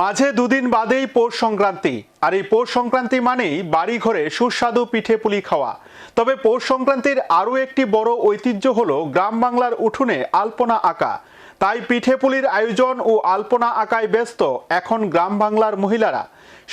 মাঝে দুদিন বাদেই পৌষ সংক্রান্তি। আর এই পৌষ সংক্রান্তি মানেই বাড়ি ঘরে সুস্বাদু পিঠে পুলি খাওয়া। তবে পৌষ সংক্রান্তির আরও একটি বড় ঐতিহ্য হল গ্রাম বাংলার উঠোনে আলপনা আঁকা। তাই পিঠে পুলির আয়োজন ও আলপনা আঁকায় ব্যস্ত এখন গ্রাম বাংলার মহিলারা।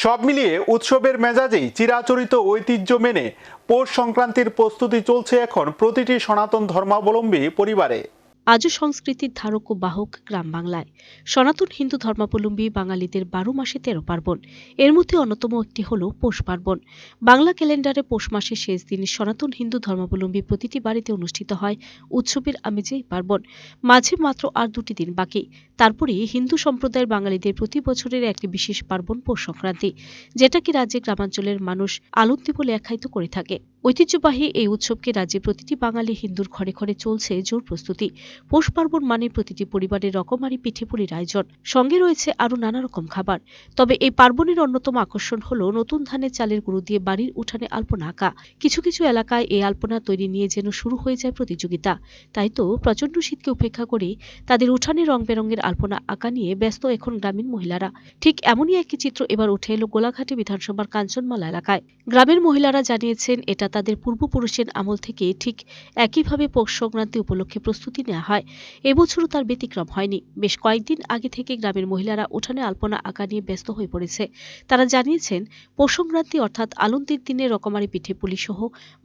সব মিলিয়ে উৎসবের মেজাজেই চিরাচরিত ঐতিহ্য মেনে পৌষ সংক্রান্তির প্রস্তুতি চলছে এখন প্রতিটি সনাতন ধর্মাবলম্বী পরিবারে। আজও সংস্কৃতির ধারক ও বাহক গ্রাম বাংলায়। সনাতন হিন্দু ধর্মাবলম্বী বাঙালিদের বারো মাসে তেরো পার্বণ। এর মধ্যে অন্যতম একটি হল পৌষ পার্বণ। বাংলা ক্যালেন্ডারে পৌষ মাসের শেষ দিন সনাতন হিন্দু ধর্মাবলম্বী প্রতিটি বাড়িতে অনুষ্ঠিত হয় উৎসবের আমেজে পার্বণ। মাঝে মাত্র আর দুটি দিন বাকি। তারপরে হিন্দু সম্প্রদায়ের বাঙালিদের প্রতি বছরের একটি বিশেষ পার্বণ পৌষ সংক্রান্তি, যেটাকে রাজ্যে গ্রামাঞ্চলের মানুষ আনন্দী বলে আখ্যায়িত করে থাকে। ঐতিহ্যবাহী এই উৎসবকে রাজ্যে প্রতিটি বাঙালি হিন্দুর ঘরে ঘরে চলছে জোর প্রস্তুতি। পৌষ পার্বণ মানে প্রতিটি পরিবারের রকমারি পিঠেপুলির আয়োজন। সঙ্গে রয়েছে আরও নানা রকম খাবার। তবে এই পার্বণের অন্যতম আকর্ষণ হল নতুন ধানের চালের গুঁড়ো দিয়ে বাড়ির উঠানে আলপনা আঁকা। কিছু কিছু এলাকায় এই আলপনা তৈরি নিয়ে যেন শুরু হয়ে যায় প্রতিযোগিতা। তাই তো প্রচণ্ড শীতকে উপেক্ষা করে তাদের উঠানে রং বেরঙের আলপনা আঁকা নিয়ে ব্যস্ত এখন গ্রামীণ মহিলারা। ঠিক এমনই একটি চিত্র এবার উঠে এলো গোলাঘাটি বিধানসভার কাঞ্চনমালা এলাকায়। গ্রামের মহিলারা জানিয়েছেন, এটা তাদের পূর্বপুরুষের আমল থেকে ঠিক একইভাবে পৌষ সংক্রান্তি উপলক্ষে প্রস্তুতি নেওয়া হয়। এবছরও তার ব্যতিক্রম হয়নি। বেশ কয়েকদিন আগে থেকে গ্রামের মহিলারা উঠানে আলপনা আঁকা নিয়ে ব্যস্ত হয়ে পড়েছে। তারা জানিয়েছেন পৌষ সংক্রান্তি অর্থাৎ আনন্দের দিনে রকমারি পিঠে পুলি সহ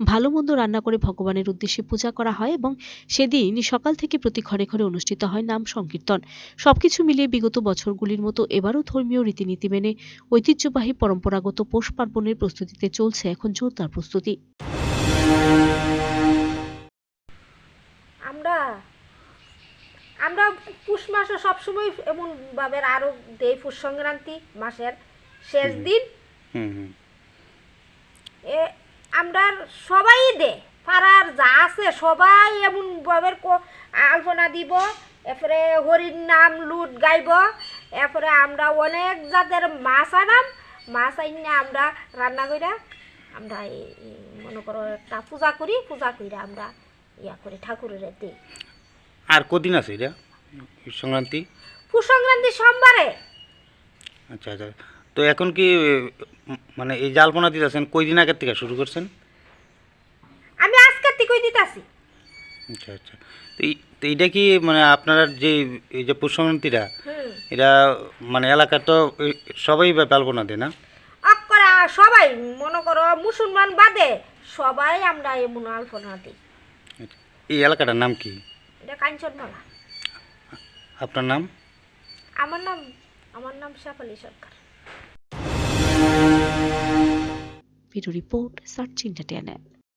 ভালো মন্দ রান্না করে ভগবানের উদ্দেশ্যে পূজা করা হয় এবং সেদিন সকাল থেকে প্রতি ঘরে ঘরে অনুষ্ঠিত হয় নাম সংকীর্তন। সবকিছু মিলিয়ে বিগত বছরগুলির মতো এবারও ধর্মীয় রীতিনীতি মেনে ঐতিহ্যবাহী পরম্পরাগত পৌষ পার্বণের প্রস্তুতিতে চলছে এখন জোরদার প্রস্তুতি। আমরা আমরা পুষ মাসে সবসময় এমন ভাবে আরও দেই পুষ সংক্রান্তি মাসের শেষ দিন। এ আমরা সবাই দে পাড়ার যা আছে সবাই এমন ভাবে আলপনা দিব এরপরে হরির নাম লুট গাইব এরপরে আমরা অনেক জাতের মাছ আনাম মাছ আইনে আমরা রান্না কইরা আমরা এই- মনে করো একটা পূজা করি পূজা কইরা আমরা ইয়া করি ঠাকুরের দিই আর কদিন আছে এটা? সংক্রান্তি? সংক্রান্তি সোমবারে। আচ্ছা আচ্ছা। তো এখন কি মানে এই জালপনা দিতেছেন কই দিন আগের থেকে শুরু করছেন? আমি আজকে টিকই দিতাছি। আচ্ছা আচ্ছা। তো এইটা কি মানে আপনার যে এই যে পুষ সংক্রান্তিটা এটা মানে এলাকার তো সবাই জালপনা দেয় না? সবাই মনে করো মুসলমান বাদে সবাই আমরা এমন আলপনা দিই। এই এলাকাটার নাম কি? এটা কাঞ্চনমালা। আপনার নাম? আমার নাম আমার নাম Shefali Sarkar. Video report search entertainer